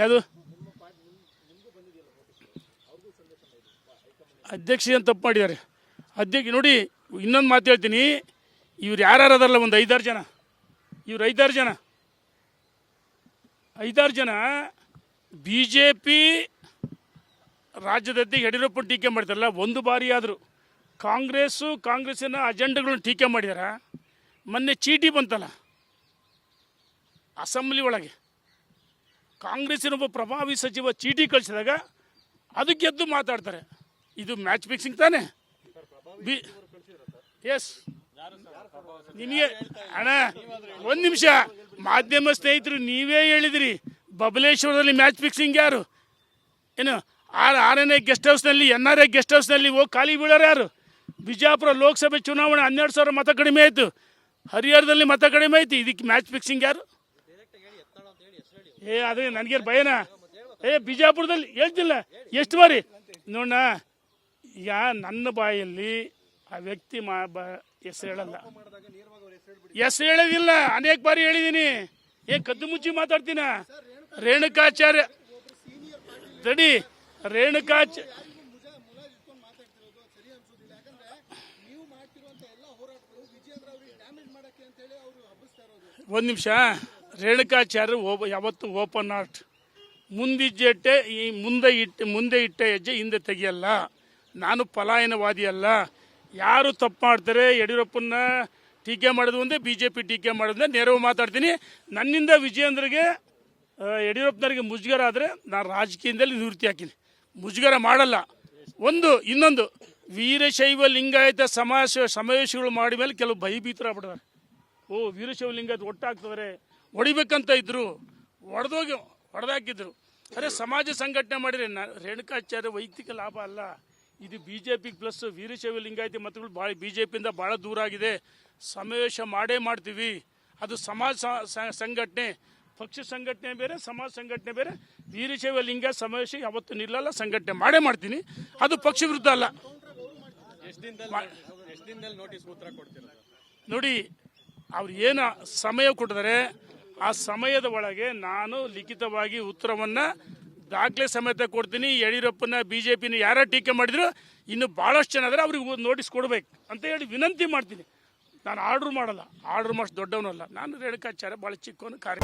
ಯಾವುದು? ಅಧ್ಯಕ್ಷ ಏನು ತಪ್ಪು ಮಾಡಿದ್ದಾರೆ? ಅಧ್ಯಕ್ಷ, ನೋಡಿ, ಇನ್ನೊಂದು ಮಾತು ಹೇಳ್ತೀನಿ. ಇವ್ರು ಯಾರ್ಯಾರು ಅದಾರಲ್ಲ, ಒಂದು ಐದಾರು ಜನ. ಇವ್ರು ಐದಾರು ಜನ. ಐದಾರು ಜನ ಬಿ ಜೆ ಪಿ ರಾಜ್ಯದಲ್ಲಿ ಯಡಿಯೂರಪ್ಪ ಟೀಕೆ ಮಾಡ್ತಾರಲ್ಲ, ಒಂದು ಬಾರಿ ಆದರೂ. ಕಾಂಗ್ರೆಸ್ಸು ಕಾಂಗ್ರೆಸ್ಸಿನ ಅಜೆಂಡಾಗಳನ್ನ ಟೀಕೆ ಮಾಡಿದಾರ? ಮೊನ್ನೆ ಚೀಟಿ ಬಂತಲ್ಲ, ಅಸೆಂಬ್ಲಿ ಒಳಗೆ. ಕಾಂಗ್ರೆಸ್ಸಿನ ಒಬ್ಬ ಪ್ರಭಾವಿ ಸಚಿವ ಚೀಟಿ ಕಳಿಸಿದಾಗ ಅದಕ್ಕೆ ಎದ್ದು ಮಾತಾಡ್ತಾರೆ. ಇದು ಮ್ಯಾಚ್ ಫಿಕ್ಸಿಂಗ್ ತಾನೇ? B S. ನಿಮಗೆ ಅಣ್ಣ, ಒಂದು ನಿಮಿಷ. ಮಾಧ್ಯಮ ಸ್ನೇಹಿತರು, ನೀವೇ ಹೇಳಿದಿರಿ, ಬಬಲೇಶ್ವರದಲ್ಲಿ ಮ್ಯಾಚ್ ಫಿಕ್ಸಿಂಗ್ ಯಾರು? ಏನು, ಆರ್, ಆರನೇ ಗೆಸ್ಟ್ ಹೌಸ್ನಲ್ಲಿ ಎನ್ ಆರ್ ಎ ಗೆಸ್ಟ್ ಹೌಸ್ನಲ್ಲಿ ಹೋಗಿ ಖಾಲಿ ಬೀಳೋರು ಯಾರು? ಬಿಜಾಪುರ ಲೋಕಸಭೆ ಚುನಾವಣೆ ಹನ್ನೆರಡು ಸಾವಿರ ಮತ ಕಡಿಮೆ ಆಯಿತು. ಹರಿಹರದಲ್ಲಿ ಮತ ಕಡಿಮೆ ಆಯ್ತು. ಇದಕ್ಕೆ ಮ್ಯಾಚ್ ಫಿಕ್ಸಿಂಗ್ ಯಾರು? ಏ, ಅದೇ ನನಗೆ ಭಯನಾ? ಏ, ಬಿಜಾಪುರದಲ್ಲಿ ಹೇಳ್ತಿಲ್ಲ. ಎಷ್ಟು ಬಾರಿ? ನೋಡ ಯಾ ನನ್ನ ಬಾಯಲ್ಲಿ ಆ ವ್ಯಕ್ತಿ ಮಾ, ಬ, ಹೆಸರು ಹೇಳಲ್ಲ. ಹೆಸರು ಹೇಳೋದಿಲ್ಲ. ಅನೇಕ ಬಾರಿ ಹೇಳಿದ್ದೀನಿ ಏ, ಕದ್ದು ಮುಚ್ಚಿ ಮಾತಾಡ್ತೀನ? ರೇಣುಕಾಚಾರ್ಯ. ರೆಡಿ. ರೇಣುಕಾಚ, ಒಂದು ನಿಮಿಷ. ರೇಣುಕಾಚಾರ್ಯ ಓಪ, ಯಾವತ್ತು ಓಪನ್ ಆರ್ಟ್. ಮುಂದಿಜ್ಜೆಟ್ಟೆ, ಈ ಮುಂದೆ ಇಟ್ಟು, ಮುಂದೆ ಇಟ್ಟ ಹೆಜ್ಜೆ ಹಿಂದೆ ತೆಗೆಯಲ್ಲ. ನಾನು ಪಲಾಯನವಾದಿ ಅಲ್ಲ ಯಾರು ತಪ್ಪು ಮಾಡ್ತಾರೆ? ಯಡಿಯೂರಪ್ಪನ ಟೀಕೆ ಮಾಡೋದು ಒಂದೇ ಬಿ ಜೆ ಪಿ ಟೀಕೆ ಮಾಡೋದೇ ನೆರವು ಮಾತಾಡ್ತೀನಿ. ನನ್ನಿಂದ ವಿಜಯೇಂದ್ರಿಗೆ ಯಡಿಯೂರಪ್ಪನವರಿಗೆ ಮುಜುಗರ ಆದರೆ ನಾನು ರಾಜಕೀಯದಲ್ಲಿ ನಿವೃತ್ತಿ ಹಾಕಿನಿ ಮುಜುಗರ ಮಾಡಲ್ಲ. ಒಂದು, ಇನ್ನೊಂದು, ವೀರಶೈವ ಲಿಂಗಾಯತ ಸಮಾವೇಶ ಸಮಾವೇಶಗಳು ಮಾಡಿದ ಮೇಲೆ ಕೆಲವು ಭಯಭೀತರಾಗ್ಬಿಡ್ತಾರೆ ಓ, ವೀರಶೈವ ಲಿಂಗಾಯತ ಒಟ್ಟಾಗ್ತದ್ರೆ ಹೊಡಿಬೇಕಂತ ಇದ್ರು ಹೊಡೆದೋಗಿ ಹೊಡೆದಾಕಿದ್ರು. ಅರೆ ಸಮಾಜ ಸಂಘಟನೆ ಮಾಡಿದ್ರೆ ನ ರೇಣುಕಾಚಾರ್ಯ ವೈಯಕ್ತಿಕ ಲಾಭ ಅಲ್ಲ. ಇದು B J P plus Veerashaiva ಲಿಂಗಾಯತಿ ಮತಗಳು ಭಾಳ ಬಿ ಜೆ ಪಿಯಿಂದ ಭಾಳ ದೂರ ಆಗಿದೆ. ಸಮಾವೇಶ ಮಾಡೇ ಮಾಡ್ತೀವಿ. ಅದು ಸಮಾಜ ಸಂಘಟನೆ. ಪಕ್ಷ ಸಂಘಟನೆ ಬೇರೆ ಸಮಾಜ ಸಂಘಟನೆ ಬೇರೆ. ವೀರಶೈವ ಲಿಂಗ ಸಮಾವೇಶ ಯಾವತ್ತೂ ನಿಲ್ಲಲ್ಲ ಸಂಘಟನೆ ಮಾಡೇ ಮಾಡ್ತೀನಿ. ಅದು ಪಕ್ಷ ವಿರುದ್ಧ ಅಲ್ಲ. ಎಷ್ಟು ದಿನದಲ್ಲಿ ಎಷ್ಟು ದಿನದಲ್ಲಿ ನೋಟಿಸ್ ಉತ್ತರ ಕೊಡ್ತೀರಾ? ನೋಡಿ ಅವ್ರು ಏನು ಸಮಯ ಕೊಟ್ಟಿದ್ದಾರೆ ಆ ಸಮಯದ ಒಳಗೆ ನಾನು ಲಿಖಿತವಾಗಿ ಉತ್ತರವನ್ನು ದಾಖಲೆ ಸಮೇತ ಕೊಡ್ತೀನಿ. ಯಡಿಯೂರಪ್ಪನ ಬಿ ಜೆ ಪಿನ ಯಾರ ಟೀಕೆ ಮಾಡಿದ್ರು, ಇನ್ನು ಭಾಳಷ್ಟು ಜನ ಆದರೆ ಅವ್ರಿಗೆ ನೋಟಿಸ್ ಕೊಡ್ಬೇಕು ಅಂತ ಹೇಳಿ ವಿನಂತಿ ಮಾಡ್ತೀನಿ. ನಾನು ಆರ್ಡ್ರ್ ಮಾಡಲ್ಲ. ಆರ್ಡ್ರ್ ಮಾಡಿಸ್ ದೊಡ್ಡವನಲ್ಲ. ನಾನು ರೇಣುಕಾಚಾರ್ಯ ಭಾಳ ಚಿಕ್ಕವನು ಕಾರ್ಯ